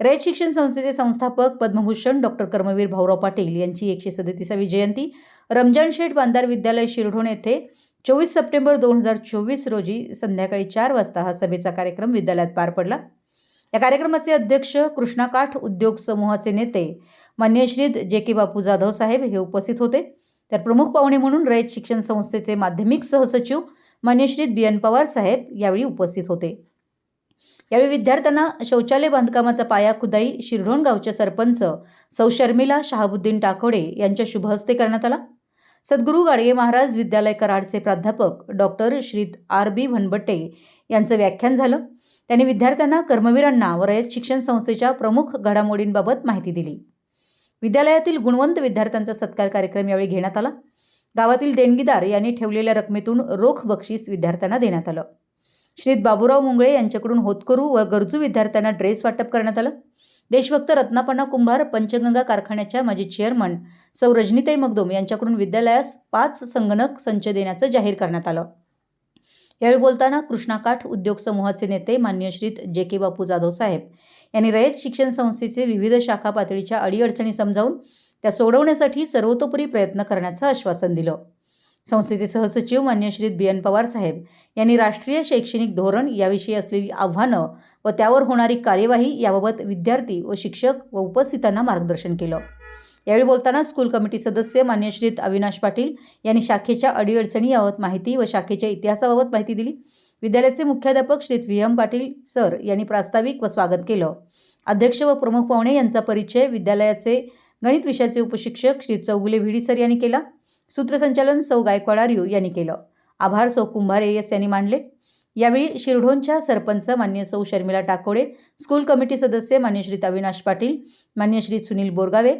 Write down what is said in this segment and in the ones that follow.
रयत शिक्षण संस्थेचे संस्थापक पद्मभूषण डॉक्टर कर्मवीर भाऊराव पाटील यांची एकशे सदतीसावी जयंती. रमजान शेठ बांधार विद्यालय शिरढोण येथे चोवीस सप्टेंबर दोन हजार चोवीस रोजी संध्याकाळी चार वाजता हा सभेचा कार्यक्रम विद्यालयात पार पडला. या कार्यक्रमाचे अध्यक्ष कृष्णाकाठ उद्योग समूहाचे नेते मान्यश्रीद जे के बापू जाधव साहेब हे उपस्थित होते. तर प्रमुख पाहुणे म्हणून रयत शिक्षण संस्थेचे माध्यमिक सहसचिव मान्यश्रीत बी एन पवार साहेब यावेळी उपस्थित होते. यावेळी विद्यार्थ्यांना शौचालय बांधकामाचा पाया खुदाई शिरढोण गावच्या सरपंच सौ शर्मिला शहाबुद्दीन टाकोडे यांच्या शुभहस्ते करण्यात आला. सद्गुरू गाडगे महाराज विद्यालय कराडचे प्राध्यापक डॉक्टर श्रीत आर बी भनबट्टे यांचं व्याख्यान झालं. त्यांनी विद्यार्थ्यांना कर्मवीरांना व रयत शिक्षण संस्थेच्या प्रमुख घडामोडींबाबत माहिती दिली. विद्यालयातील गुणवंत विद्यार्थ्यांचा सत्कार कार्यक्रम यावेळी घेण्यात आला. गावातील देणगीदार यांनी ठेवलेल्या रकमेतून रोख बक्षीस विद्यार्थ्यांना देण्यात आलं. श्रीत बाबूराव मुंगळे यांच्याकडून होतकरू व गरजू विद्यार्थ्यांना ड्रेस वाटप करण्यात आलं. देशभक्त रत्नापन्ना कुंभार पंचगंगा कारखान्याच्या माजी चेअरमन सौ रजनीताई मगदोम यांच्याकडून विद्यालयास पाच संगणक संच देण्याचं जाहीर करण्यात आलं. यावेळी बोलताना कृष्णाकाठ उद्योग समूहाचे नेते मान्य श्रीत जे के बापू जाधव साहेब यांनी रयत शिक्षण संस्थेचे विविध शाखा पातळीच्या अडीअडचणी समजावून त्या सोडवण्यासाठी सर्वतोपरी प्रयत्न करण्याचं आश्वासन दिलं. संस्थेचे सहसचिव मान्य श्री बी एन पवार साहेब यांनी राष्ट्रीय शैक्षणिक धोरण याविषयी असलेली आव्हानं व त्यावर होणारी कार्यवाही याबाबत विद्यार्थी व शिक्षक व उपस्थितांना मार्गदर्शन केलं. यावेळी बोलताना स्कूल कमिटी सदस्य मान्यश्रीत अविनाश पाटील यांनी शाखेच्या अडीअडचणी याबाबत माहिती व शाखेच्या इतिहासाबाबत माहिती दिली. विद्यालयाचे मुख्याध्यापक श्रीत व्ही एम पाटील सर यांनी प्रास्ताविक व स्वागत केलं. अध्यक्ष व प्रमुख पाहुणे यांचा परिचय विद्यालयाचे गणित विषयाचे उपशिक्षक श्री चौगुले भिडी सर यांनी केला. सूत्रसंचालन सौ गायकवाड आर्यू यांनी केलं. आभार सौ कुंभारे यस यांनी मानले यावेळी शिरढोणच्या सरपंच मान्य सौ शर्मिला टाकोडे स्कूल कमिटी सदस्य मान्य श्रीत अविनाश पाटील मान्यश्री सुनील बोरगावे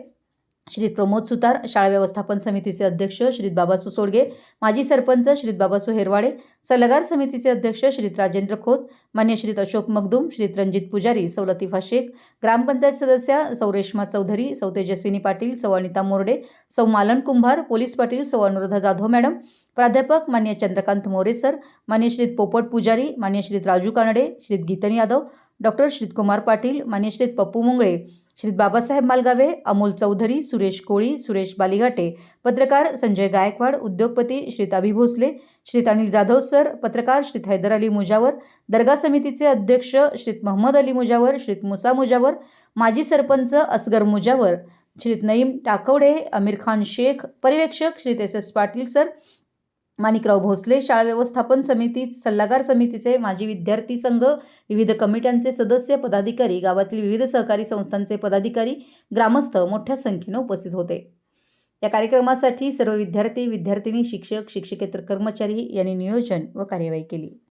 श्री प्रमोद सुतार शाळा व्यवस्थापन समितीचे अध्यक्ष श्रीत बाबासू सोडगे माजी सरपंच श्रीत बाबासू हेरवाडे सल्लागार समितीचे अध्यक्ष श्रीत राजेंद्र खोत मान्य श्रीत अशोक मगदूम श्रीत रणजित पुजारी सौ लतिफा शेख ग्रामपंचायत सदस्या सौ रेश्मा चौधरी सौ तेजस्विनी पाटील सौ अनिता मोरडे सौ मालन कुंभार पोलीस पाटील सौ अनुराधा जाधव मॅडम प्राध्यापक मान्य चंद्रकांत मोरे सर मान्य श्रीत पोपट पुजारी मान्य श्रीत राजू कानडे श्रीत गीतन यादव डॉक्टर श्रीतकुमार पाटील मान्यश्रीत पप्पू मुंगळे श्रीत बाबासाहेब मालगावे अमोल चौधरी सुरेश कोळी सुरेश बालिघाटे पत्रकार संजय गायकवाड उद्योगपती श्रीत अभि भोसले श्रीत अनिल जाधव सर पत्रकार श्रीत हैदर अली मुजावर दर्गा समितीचे अध्यक्ष श्रीत महम्मद अली मुजावर श्रीत मुसा मुजावर माजी सरपंच असगर मुजावर श्रीत नईम टाकवडे अमीर खान शेख पर्यवेक्षक श्रीत S S Patil sir Manikrao Bhosale शाळा व्यवस्थापन समिती सल्लागार समितीचे माजी विद्यार्थी संघ विविध कमिट्यांचे सदस्य पदाधिकारी गावातील विविध सहकारी संस्थांचे पदाधिकारी ग्रामस्थ मोठ्या संख्येनं उपस्थित होते. या कार्यक्रमासाठी सर्व विद्यार्थी विद्यार्थिनी शिक्षक शिक्षकेतर कर्मचारी यांनी नियोजन व कार्यवाही केली.